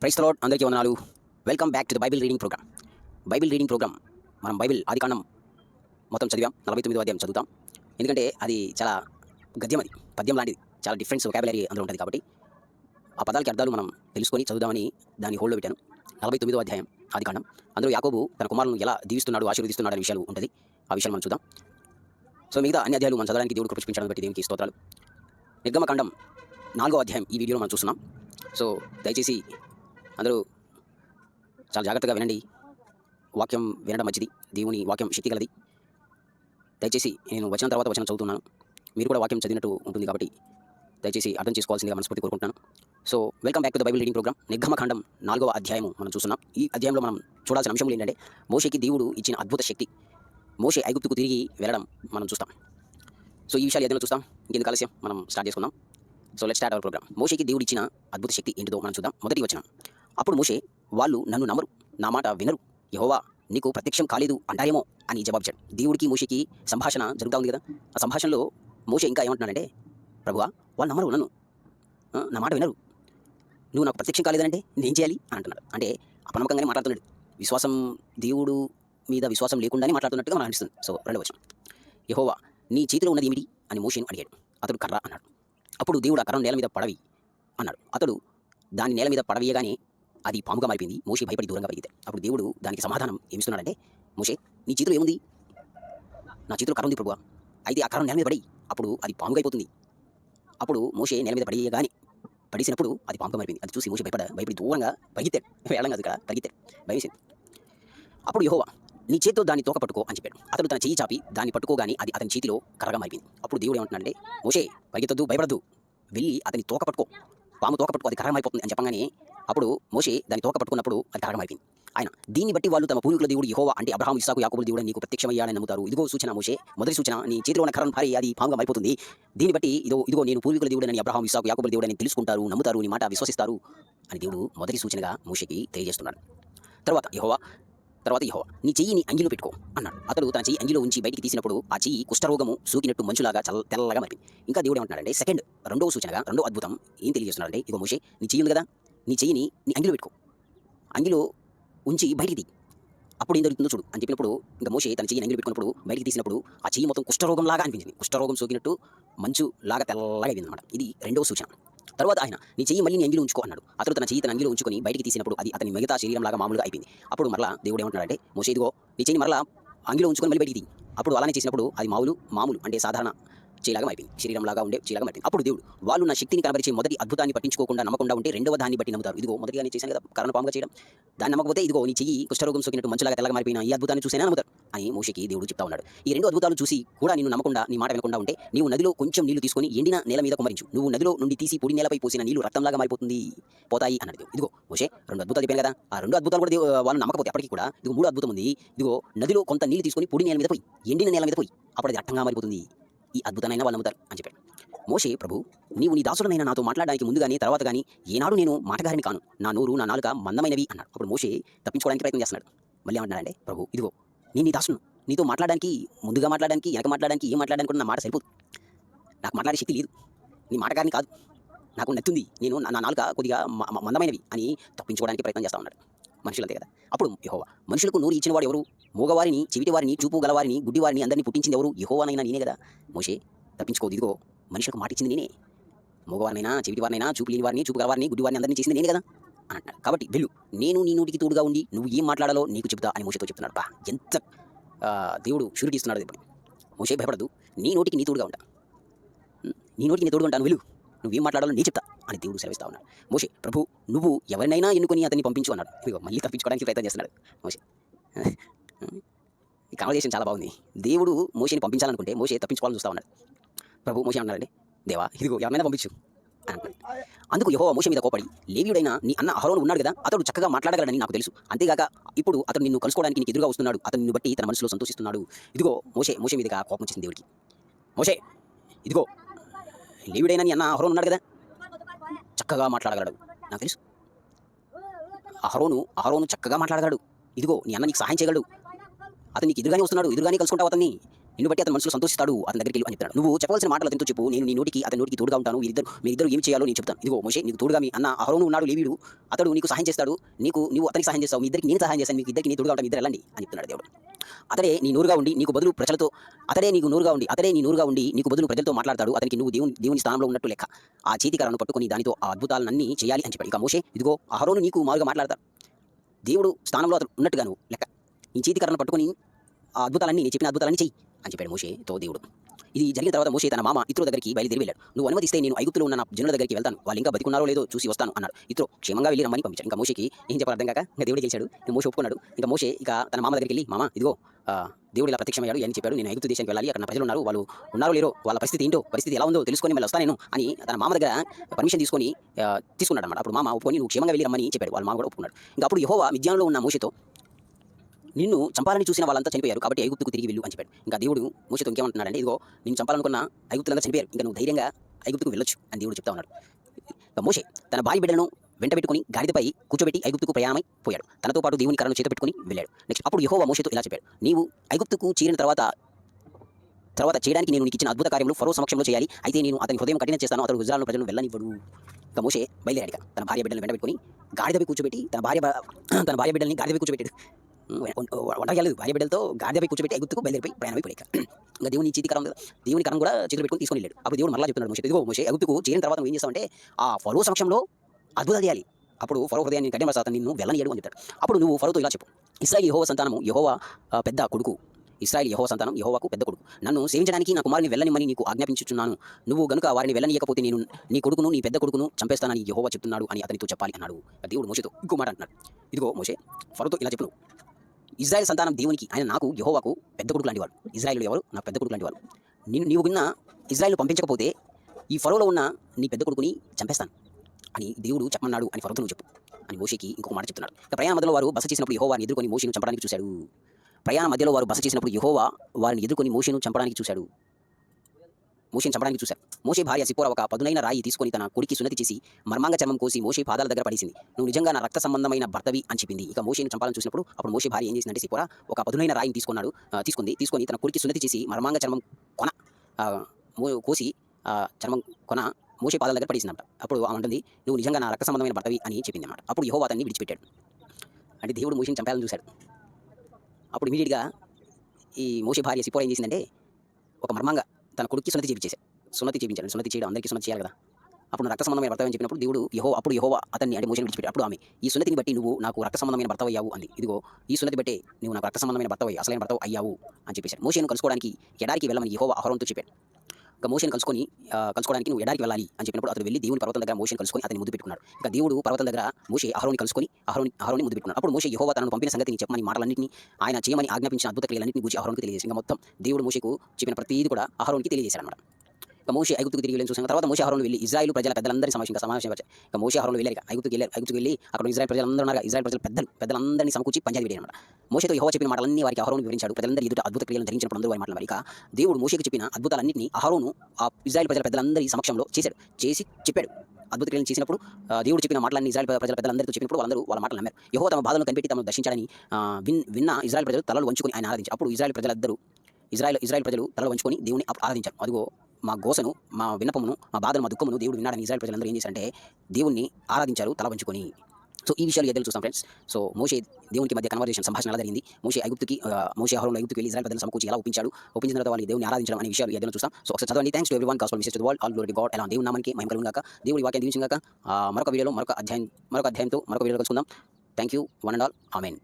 Price lord అందరికీ వందనాలు. Welcome back to the Bible reading programme. Bible reading programme మనం Bible ఆదికాండం మొత్తం చదివాం నలభై తొమ్మిదో అధ్యాయం చదువుతాం. ఎందుకంటే అది చాలా గద్యం అది పద్యం లాంటిది చాలా డిఫరెన్స్ వొకాబులరీ అందులో ఉంటుంది కాబట్టి ఆ పదాలకి అర్థాలు మనం తెలుసుకొని చదువుదామని దాన్ని హోల్డ్లో పెట్టాను. నలభై తొమ్మిదో అధ్యాయం ఆదికాండం అందులో యాకోబు తన కుమారులను ఎలా దీవిస్తున్నాడు ఆశీర్వదిస్తున్నాడు అనే విషయాలు ఉంటుంది. ఆ విషయాలు మనం చూద్దాం. సో మిగతా అన్ని అధ్యాయాలు మనం చదవడానికి దేవుడు కృపించడం బట్టి దేవునికి స్తోత్రాలు. నిర్గమకాండం నాలుగో అధ్యాయం ఈ వీడియోలో మనం చూస్తున్నాం. సో దయచేసి అందరూ చాలా జాగ్రత్తగా వినండి. వాక్యం వినడం మంచిది. దేవుని వాక్యం శక్తి గలది. దయచేసి నేను వచ్చిన తర్వాత వచనం చదువుతున్నాను. మీరు కూడా వాక్యం చదివినట్టు ఉంటుంది కాబట్టి దయచేసి అర్థం చేసుకోవాల్సిందిగా మనస్ఫూర్తి కోరుకుంటున్నాను. So welcome back to the Bible reading programme నిర్గమకాండం నాలుగవ అధ్యాయము మనం చూస్తున్నాం. ఈ అధ్యాయంలో మనం చూడాల్సిన అంశం ఏంటంటే మోషేకి దేవుడు ఇచ్చిన అద్భుత శక్తి. మోషే ఐగుప్తుకు తిరిగి వెళ్ళడం మనం చూస్తాం. సో ఈ విషయాలు ఏదైనా చూస్తాం. ఇంకెందుకు ఆలస్యం? మనం స్టార్ట్ చేసుకుందాం. So let start our programme మోషేకి దేవుడు ఇచ్చిన అద్భుత శక్తి ఏంటిదో మనం చూద్దాం. మొదటి వచ్చినాం అప్పుడు మోషే వాళ్ళు నన్ను నమ్మరు నా మాట వినరు. యహోవా నీకు ప్రత్యక్షం కాలేదు అంటారేమో అని జవాబిచ్చాడు దేవుడికి మోషేకి సంభాషణ జరుగుతూ ఉంది కదా? ఆ సంభాషణలో మోషే ఇంకా ఏమంటున్నాడంటే ప్రభువా వాళ్ళు నమ్మరు నన్ను. నా మాట వినరు. నువ్వు నాకు ప్రత్యక్షం కాలేదంటే నేను చేయాలి? అని అంటున్నాడు. అంటే అపనమ్మకంగానే మాట్లాడుతున్నాడు. విశ్వాసం దేవుడు మీద విశ్వాసం లేకుండానే మాట్లాడుతున్నట్టుగా మనకు అనిపిస్తుంది. సో రెండవ వచనం. యహోవా నీ చేతిలో ఉన్నది ఏమిటి? అని మోషేను అడిగాడు. అతడు కర్ర అన్నాడు. అప్పుడు దేవుడు ఆ కర్ర నేల మీద పడవి అన్నాడు. అతడు దాని నేల మీద పడవేయగానే అది పాముగా మారిపోయింది. మోషే భయపడి దూరంగా పరిగెత్తాడు అప్పుడు దేవుడు దానికి సమాధానం ఏమిస్తున్నాడంటే మోషే నీ చేతిలో ఏముంది? నా చేతిలో కరం ఉంది ప్రభు అయితే ఆ కరం నేల మీద పడి అప్పుడు అది పాముగా అయిపోతుంది. అప్పుడు మోషే నేల మీద పడేయగానే పడేసినప్పుడు అది పాముగా మారిపోయింది. అది చూసి మోషే భయపడ భయపడి దూరంగా పరిగెత్తాడు. వెళ్ళం కాదు ఇక్కడ పరిగెత్తాడు. భయమేసింది. అప్పుడు యహోవా నీ చేతితో దాన్ని తోక పట్టుకో అని చెప్పాడు. అతడు తన చెయ్యి చాపి దాన్ని పట్టుకోగాని అది అతని చేతిలో కర్రగా మారిపోయింది. అప్పుడు దేవుడు ఏమంటున్నాడంటే మోషే పరిగెత్తద్దు భయపడద్దు. వెళ్ళి అతని తోక పట్టుకో. పాము తోక పట్టుకో అది కర్ర మారిపోతుంది అని చెప్పగానే అప్పుడు మోషే దాని తోక పట్టుకున్నప్పుడు అది కారణం అయిపోయింది. ఆయన దీన్ని బట్టి వాళ్ళు తమ పూర్వీకుల దేవుడు యహోవా అంటే అబ్రహాం ఇస్సాకు యాకోబుల దేవుడు నీకు ప్రత్యక్షమయ్యాడని నమ్ముతారు. ఇదిగో సూచన మోషే మొదటి సూచన నీ చేతిలో ఉన్న కర్రను భారీ అది పాముగా మారిపోతుంది. దీన్ని బట్టి ఇదో ఇదిగో నేను పూర్వీకుల దేవుడని అబ్రహాం ఇస్సాకు యాకోబుల దేవుడని తెలుసుకుంటారు నమ్ముతారు నీ మాట విశ్వసిస్తారు అని దేవుడు మొదటి సూచనగా మోషేకి తెలియజేస్తున్నాడు. తర్వాత యహోవా తర్వాత యహోవా నీ చెయ్యిని అంగిలో పెట్టుకో అన్నాడు. అతడు తన చెయ్యి అంగిలో ఉంచి బయటికి తీసినప్పుడు ఆ చెయ్యి కుష్ఠరోగము సూకినట్టు మంచులాగా చల్ల తెల్లగా మారింది ఇంకా దేవుడు ఏమంటున్నాడంటే సెకండ్ రెండవ సూచనగా రెండో అద్భుతం ఏం తెలియజేస్తున్నాడంటే ఇగో మోషే నీ చెయ్యి ఉంది కదా నీ చెయ్యిని నీ అంగిలో పెట్టుకో. అంగిలో ఉంచి బయటికి దిగి అప్పుడు ఏం జరుగుతుందో చూడు. అని చెప్పినప్పుడు ఇంకా మోషే తన చెయ్యి అంగిలో పెట్టుకున్నప్పుడు బయటికి తీసినప్పుడు ఆ చెయ్యి మొత్తం కుష్ఠరోగం లాగా అనిపించింది. కుష్ఠరోగం సోకినట్టు మంచు లాగా తెల్లగా అయింది అనమాట ఇది రెండవ సూచన. తర్వాత ఆయన నీ చెయ్యి మళ్ళీ నీ అంగిలో ఉంచుకో అన్నాడు. అతడు తన చెయ్యి తన అంగిలో ఉంచుకొని బయటికి తీసినప్పుడు అది అతని మిగతా శరీరం లాగా మామూలుగా అయిపోయింది. అప్పుడు మరలా దేవుడు ఏమంటున్నాడంటే మోసే ఇదిగో నీ చెయ్యి మరలా అంగిలో ఉంచుకొని మళ్ళీ బయటికి తీ అప్పుడు అలానే చేసినప్పుడు అది మామూలు మామూలు అంటే సాధారణ చేయలాగా అయిపోయింది శరీరంలాగా ఉండే చేయలాగా అయిపోయింది అప్పుడు దేవుడు వాళ్ళు నా శక్తిని కనబరిచే మొదటి అద్భుతాన్ని పట్టించుకోకుండా నమ్మకుండా ఉంటే రెండవ దాన్ని బట్టి నమ్ముతారు. ఇదిగో మొదటిగా నేను చేశాను కదా కరణ పాముగా చేయడం. దాన్ని నమ్మకపోతే ఇదిగో నీ చెయ్యి కుష్ఠరోగం సోకినట్టు మంచులాగా తెల్లగా మారిపోయిన ఈ అద్భుతాన్ని చూసేనే నమ్ముతారు? అని మూషికి దేవుడు చెప్తా ఉన్నాడు. ఈ రెండు అద్భుతాలు చూసి కూడా నిన్ను నమ్మకుండా నీ మాట వినకుండా ఉంటే నీవు నదిలో కొంచెం నీళ్ళు తీసుకొని ఎండిన నేల మీద కుమరించు నువ్వు నదిలో నుండి తీసి పొడి నేలపై పోసిన నీళ్ళు రక్తంలాగా మారిపోతుంది. పోతాయి అన్నది ఇదిగో మోషే రెండు అద్భుతాలు చెప్పాను కదా. ఆ రెండు అద్భుతాలు కూడా వాళ్ళు నమ్మకపోతే అప్పటికి కూడా ఇదిగో మూడు అద్భుతం ఉంది. ఇదిగో నదిలో కొంత నీళ్ళు తీసుకొని పొడి నేల మీద పోయి ఎండిన నేల మీద పోయి అప్పుడు అది రక్తంగా మారిపోతుంది. ఈ అద్భుతమైన వాళ్ళు నమ్ముతారు అని చెప్పాడు. మోషే ప్రభు నీవు నీ దాసుడనైనా నాతో మాట్లాడడానికి ముందు కానీ తర్వాత కానీ ఏనాడు నేను మాటగారిని కాను. నా నోరు నా నాలుక మందమైనవి అన్నాడు. అప్పుడు మోషే తప్పించుకోవడానికి ప్రయత్నం చేస్తున్నాడు. మళ్ళీ ఏమంటున్నాడంటే ప్రభు ఇదిగో నేను నీ దాసును. నీతో మాట్లాడడానికి ముందుగా మాట్లాడడానికి వెనక మాట్లాడడానికి ఏం మాట్లాడడానికి నా మాట సరిపోదు. నాకు మాట్లాడే శక్తి లేదు. నీ మాటగారిని కాదు. నాకు నచ్చింది నేను నా నా నాలుక కొద్దిగా మందమైనవి అని తప్పించుకోవడానికి ప్రయత్నం చేస్తా ఉన్నాడు. మనుషులంతే కదా. అప్పుడు యహోవా మనుషులకు నోరు ఇచ్చినవాడు ఎవరు? మూగవారిని చెవిటి వారిని చూపు గలవారిని గుడ్డివారిని అందరినీ పుట్టించింది ఎవరు? యహోవానైనా నేనే కదా. మోషే తప్పించుకోదు ఇదిగో మనుషులకు మాట ఇచ్చింది నేనే. మూగవారినైనా చెవిటివారినైనా చూపు లేని వారిని చూపు గలవారిని గుడ్డివారిని అందరినీ చేసింది నేనే కదా అని అంటున్నాడు. కాబట్టి వెళ్ళు నేను నీ నోటికి తోడుగా ఉండి నువ్వు ఏం మాట్లాడాలో నీకు చెప్తా అని మోషతో చెప్తున్నాడు. బా ఎంత దేవుడు షూరిటీ ఇస్తున్నాడు ఇప్పుడు. మోషే భయపడదు నీ నోటికి నీ తోడుగా ఉంటా. నీ నోటికి నీ తోడుగా ఉంటాను వెళ్ళు. నువ్వేం మాట్లాడాలో నీ చెప్తా అని దేవుడు సెలవిస్తా ఉన్నాడు. మోషే ప్రభు నువ్వు ఎవరినైనా ఎన్నుకొని అతన్ని పంపించు అన్నాడు. ఇదిగో మళ్ళీ తప్పించుకోవడానికి ప్రయత్నం చేస్తున్నాడు మోషే. ఈ కాన్వర్జేషన్ చాలా బాగుంది. దేవుడు మోషేని పంపించాలనుకుంటే మోషే తప్పించుకోవాలని చూస్తా ఉన్నాడు. ప్రభు మోషే అన్నాడండి దేవా ఇదిగో ఎవరినైనా పంపించు. అని అందుకు యహో మోష మీద కోపడి లేవీయుడైన నీ అన్న అహరోను ఉన్నాడు కదా అతడు చక్కగా మాట్లాడగలడని నాకు తెలుసు. అంతేగాక ఇప్పుడు అతను నిన్ను కలుసుకోవడానికి నీకు ఎదురుగా వస్తున్నాడు. అతను నిన్ను బట్టి తన మనసులో సంతోషిస్తున్నాడు. ఇదిగో మోషే మోషే మీదగా కోపం వచ్చింది దేవుడికి. మోషే ఇదిగో లేవీడైన అన్న అహరోన్ ఉన్నాడు కదా? చక్కగా మాట్లాడగలడు. నాకు తెలుసు. అహరోను అహరోను చక్కగా మాట్లాడగలడు. ఇదిగో నీ అన్న నీకు సహాయం చేయగలడు. అతను నీకు ఎదురుగానే వస్తున్నాడు. ఎదురుగానే కలుసుకుంటావు అతన్ని. నిన్ను బట్టి అతని మనసులో సంతోషిస్తాడు అతని దగ్గరికి అని చెప్తాడు నువ్వు చెప్పవలసిన మాటలు అతనితో చెప్పు నేను నీ నోటికి అతని నోటికి తోడుగా ఉంటాను మీరిద్దరు మీరిద్దరు ఏం చేయాలో నేను చెప్తాను. ఇదిగో మోషే నీకు తోడుగా మీ అన్న అహరోను ఉన్నాడు లేవీడు. అతడు నీకు సహాయం చేస్తాడు నీకు నీవు అతనికి సహాయం చేస్తావు మీ ఇద్దరికి నేను సహాయం చేస్తాను మీకు ఇద్దరికి నీ తోడుగా ఉంటాను ఇద్దరు వెళ్ళండి అని చెప్తున్నాడు దేవుడు. అతడే నీ నోరుగా ఉండి నీకు బదులు ప్రజలతో అతడే నీకు నోరుగా ఉండి అతడే నీ నోరుగా ఉండి నీకు బదులు ప్రజలతో మాట్లాడతాడు అతనికి నువ్వు దేవుని దేవుని స్థానంలో ఉన్నట్టు లెక్క. ఆ చేతికరను పట్టుకొని దానితో ఆ అద్భుతాలన్నీ చేయాలి అని చెప్పాడు. ఇక మోషే ఇదిగో అహరోను నీకు మారుగా మాట్లాడతాడు. దేవుడు స్థానంలో అతను ఉన్నట్టుగా నువ్వు లెక్క. ఈ చేతికరను పట్టుకొని ఆ అద్భుతాలన్నీ నేను చెప్పిన అద్భుతాలన్నీ చెయ్యి. అని చెప్పాడు మోషేతో దేవుడు ఇది జరిగిన తర్వాత మోషే తన మామ ఇతరుల దగ్గరికి బయలుదేరి వెళ్ళాడు నువ్వు అనుమతిస్తే నేను ఐగుప్తులో ఉన్న నా జనుల దగ్గరికి వెళ్తాను. వాళ్ళు ఇంకా బతికున్నారో లేదో చూసి వస్తాను అన్నాడు. ఇతరు క్షేమంగా వెళ్ళి రమ్మని పంపించాడు. ఇంకా మోషేకి ఏం చెప్పాలి అర్థం కాక ఇంకా దేవుడు గెలిచాడు. ఇంకా మోషే ఒప్పుకున్నాడు. ఇంకా మోషే ఇక తన మామ దగ్గరికి వెళ్ళి మామ ఇదిగో దేవుడు ఇలా ప్రత్యక్షమయ్యాడు అని చెప్పాడు. నేను ఐగుప్తు దేశానికి వెళ్ళాలి. అక్కడ ప్రజలు ఉన్నారు వాళ్ళు ఉన్నారో లేరో వాళ్ళ పరిస్థితి ఏంటో పరిస్థితి ఎలా ఉందో తెలుసుకొని మళ్ళీ వస్తాను నేను అని తన మామ దగ్గర పర్మిషన్ తీసుకొని తీసుకున్నాడు అన్నమాట అప్పుడు మామ ఒప్పుకొని నువ్వు క్షేమంగా వెళ్ళి రమ్మని చెప్పాడు. వాళ్ళ మామ కూడా ఒప్పుకున్నాడు. ఇంకా అప్పుడు యహోవా మిద్యానంలో ఉన్న మోషతో నిన్ను చంపాలని చూసిన వాళ్ళంతా చనిపోయారు కాబట్టి ఐగుప్తుకు తిరిగి వెళ్ళు అని చెప్పాడు. ఇంకా దేవుడు మోసతో ఇంకేమంటున్నాడంటే ఇదిగో నేను చంపాలనుకున్న ఐగుప్తులంతా చనిపోయారు. ఇంకా నువ్వు ధైర్యంగా ఐగుప్తుకు వెళ్ళొచ్చు అని దేవుడు చెప్తా ఉన్నాడు. మోషే తన భార్య బిడ్డలను వెంట పెట్టుకుని గాడిదపై కూర్చోబెట్టి ఐగుప్తుకు ప్రయాణమై పోయాడు. తనతో పాటు దేవుని కర్రను చేత పెట్టుకుని వెళ్ళాడు. నెక్స్ట్ అప్పుడు యహోవా మోషతో ఇలా చెప్పాడు. నీవు ఐగుప్తుకు చేరిన తర్వాత తర్వాత చేయడానికి నేను నీకు ఇచ్చిన అద్భుత కార్యములు ఫరో సమక్షంలో చేయాలి. అయితే నేను అతని హృదయం కఠిన చేస్తాను అతను గుజరాలను ప్రజలను వెళ్ళనివ్వడు. ఇక మోషే బయలుదేరాడు తన భార్య బిడ్డలను వెంట పెట్టుకుని గాడిదపై కూర్చోబెట్టి తన భార్య తన భార్య బిడ్డల్ని గాడిదపై కూర్చోబెట్టాడు. వంటగలేదు భార్య బిడ్డలతో గాడిదపై కూర్చోబెట్టి ఐగుప్తుకు బయలుదేరిపోయి ప్రయాణమైపోయి ఇంకా. దేవుని చేతి కరం దేవుని కరం కూడా చేతులు పెట్టుకుని తీసుకొని వెళ్ళాడు. అప్పుడు దేవుడు మరలా చెప్తున్నాడు మోసే ఇదిగో మోసే ఐగుప్తుకు చేరిన తర్వాత నువ్వు ఏం చేస్తావంటే ఆ ఫరో సమక్షంలో అద్భుతాలు చేయాలి. అప్పుడు ఫరో హృదయాన్ని కఠిన పడతాను నిన్ను వెళ్ళనియడు అని చెప్తాడు. అప్పుడు నువ్వు ఫరోతో ఇలా చెప్పు ఇస్రాయిల్ యహోవ సంతానము యహోవ పెద్ద కొడుకు. ఇస్రాయిల్ యహోవ సంతానం యహోవాకు పెద్ద కొడుకు. నన్ను సేవించడానికి నా కుమారుని వెళ్ళనిమని నీకు ఆజ్ఞాపించుచున్నాను. నువ్వు గనుక వారిని వెళ్ళనీయకపోతే నేను నీ కొడుకును నీ పెద్ద కొడుకును చంపేస్తానని యహోవా చెప్తున్నాడు అని అతనితో చెప్పాలి అన్నాడు. దేవుడు మోషేతో ఇంకో మాట అంటున్నాడు. ఇదిగో మోసే ఫరోతో ఇలా చెప్పు ఇజ్రాయెల్ సంతానం దేవునికి ఆయన నాకు యహోవాకు పెద్ద కొడుకు లాంటివాడు ఇజ్రాయెల్ ఎవరు? నాకు పెద్ద కొడుకు లాంటివాడు నేను నీవు విన్న ఇజ్రాయెల్ పంపించకపోతే ఈ ఫరోలో ఉన్న నీ పెద్ద కొడుకుని చంపేస్తాను అని దేవుడు చెప్పమన్నాడు అని ఫరోతో నువ్వు చెప్పు అని మోషికి ఇంకొక మాట చెప్తున్నాడు. ఇక ప్రయాణ మధ్యలో వారు బస చేసినప్పుడు యహోవాని ఎదుర్కొని మోషేను చంపడానికి చూశాడు. ప్రయాణ మధ్యలో వారు బస చేసినప్పుడు యహోవా వారిని ఎదుర్కొని మోషిను చంపడానికి చూశాడు. మోషేని చంపడానికి చూశారు. మోషే భార్య సిపోర ఒక పదునైన రాయి తీసుకొని తన కొడుకి సున్నతి చేసి మర్మాంగ చర్మం కోసి మోషే పాదాల దగ్గర పడేసింది. నువ్వు నిజంగా నా రక్త సంబంధమైన భర్తవి? అని చెప్పింది. ఇక మోషేని చంపాలని చూసినప్పుడు అప్పుడు మోషే భార్య ఏం చేసిందంటే సిపోర ఒక పదునైన రాయిని తీసుకున్నాడు. తీసుకుంది. తీసుకొని తన కొడుకి సున్నతి చేసి మర్మాంగ చర్మం కొన. మో- కోసి చర్మం కొన మోషే పాదాల దగ్గర పడేసిందంట. అప్పుడు ఆమె ఉంటుంది నువ్వు నిజంగా నా రక్త సంబంధమైన భర్తవి? అని చెప్పింది అన్నమాట అప్పుడు యహో అతన్ని విడిచిపెట్టాడు. అంటే దేవుడు మోషేని చంపాలని చూశాడు. అప్పుడు ఇమీడియట్గా ఈ మోషే భార్య సిపోర ఏం చేసిందంటే ఒక మర్మంగా తన కొడుక్కి సున్నతి చేపించేశాడు సున్నతి చేయించాడు సున్నతి చేయడం అందరికీ సున్నతి చేయాలి కదా. అప్పుడు రక్త సంబంధమైన భర్త అని చెప్పినప్పుడు దేవుడు యహో అప్పుడు యహో అతన్ని అంటే మోషన్ విడిచిపెట్టి అప్పుడు ఆమె ఈ సున్నతిని బట్టి నువ్వు నాకు రక్త సంబంధమైన భర్త అయ్యావు అంది. ఇదిగో ఈ సున్నతి బట్టి నువ్వు నాకు రక్త సంబంధమైన భర్త అసలైన భర్త అయ్యావు అని చెప్పేశాడు. మోషేను కలుసుకోవడానికి ఎడారికి వెళ్ళమని యహో అహరోన్తో చెప్పాడు. ఇంకా మోషన్ కలుసుకొని కలుసుకోవడానికి నువ్వు ఎడారికి వెళ్ళాలి అని చెప్పినప్పుడు అతను వెళ్ళి దేవుని పర్వతం దగ్గర మోషన్ కలుసుకొని అతని ముద్దు పెట్టుకున్నాడు. ఇంకా దేవుడు పర్వతం దగ్గర మోషే అహరోని కలుసుకొని అహరోని అహరోని ముద్దు పెట్టుకున్నాడు. అప్పుడు మోషే యహోవా తనను పంపిన సంగతిని చెప్పమని మాటలన్నింటినీ ఆయన చేయమని ఆజ్ఞాపించిన అద్భుత క్రియలన్నింటినీ గురించి అహరోనికి తెలియజేసి ఇంకా మొత్తం దేవుడు మోషేకు చెప్పిన ప్రతిదీ కూడా అహరోనికి తెలియజేశాడు అనమాట మోషి ఐగుతుకు తిరిగి వెళ్ళి చూసిన తర్వాత మోషి అహరోను వెళ్ళి ఇజ్రాయిల్ ప్రజల పెద్దలందరి సమావేశంగా సమావేశం వచ్చాయి ఇక మోషి అహరోను వెళ్ళారు. ఇక ఐగుప్తుకు వెళ్ళారు. ఐగుతుకు వెళ్ళి అక్కడ ఇజ్రాయిల్ ప్రజలందరూ ఉన్నారు ఇజ్రాయిల్ ప్రజల పెద్దలు పెద్దలందరినీ సమకూర్చి పంచాయతీ పెట్టారు అనమాట మోషేతో యహోవా చెప్పిన మాటలన్నీ వారికి అహరోను వివరించాడు. ప్రజలందరూ ఎదుట అద్భుత క్రియలను ధరించినప్పుడు అందరూ వారి మాటలు ఇక దేవుడు మోషేకి చెప్పిన అద్భుతాలన్నింటినీ అహరోను ఆ ఇజ్రాయిల్ ప్రజల పెద్దలందరి సమక్షంలో చేశాడు. చేసి చెప్పాడు. అద్భుత క్రియలను చేసినప్పుడు దేవుడు చెప్పిన మాటలన్నీ ఇజ్రాయిల్ ప్రజల పెద్దలందరితో చెప్పినప్పుడు వాళ్ళందరూ వాళ్ళ మాటలు నమ్మారు. యహో తమ బాధలను కనిపెట్టి తమను దర్శించాలని విన్ విన్న ఇజ్రాయిల్ ప్రజలు తలలు వంచుకొని ఆయన ఆరాధించారు. అప్పుడు ఇజ్రాయిల్ ప్రజలందరూ ఇజ్రాయిల్ ఇజ్రాయిల్ ప్రజలు తలలు వంచుకొని దేవుని ఆరాధించారు. అదిగో మా గోసను మా విన్నపమును మా బాధను మా దుఃఖమును దేవుడు విన్నాడని ఇజ్రాయల్ ప్రజలందరూ ఏం చేశారంటే దేవుణ్ణి ఆరాధించారు తల వంచుకొని. సో ఈ విషయాలు ఎదురు చూస్తాం ఫ్రెండ్స్. సో మోషే దేవునికి మధ్య కన్వర్జేషన్ సంభాషణ ఎలా జరిగింది? మోషే ఐగుప్తుకి మోషే ఆహారంలో ఐగుప్తుకి వెళ్ళి ఇజ్రాయల్ ప్రజలను సమకూర్చి ఎలా ఒప్పించాడు? ఒప్పించిన తర్వాత వాళ్ళు దేవుని ఆరాధించడం అనే విషయాలు ఎదురు చూస్తాం. సో ఒకసారి చదవండి. Thanks to every one gospel mister wall all glory God ఎలా దేవుని నామానికి మహిమ కలుగుగాక దేవుడి వాక్యం దీవించగాక మరొక వీడియోలో మరొక అధ్యాయం మరొక అధ్యాయంతో మరొక వీడియోలో కలుసుకుందాం. Thank you one and all amen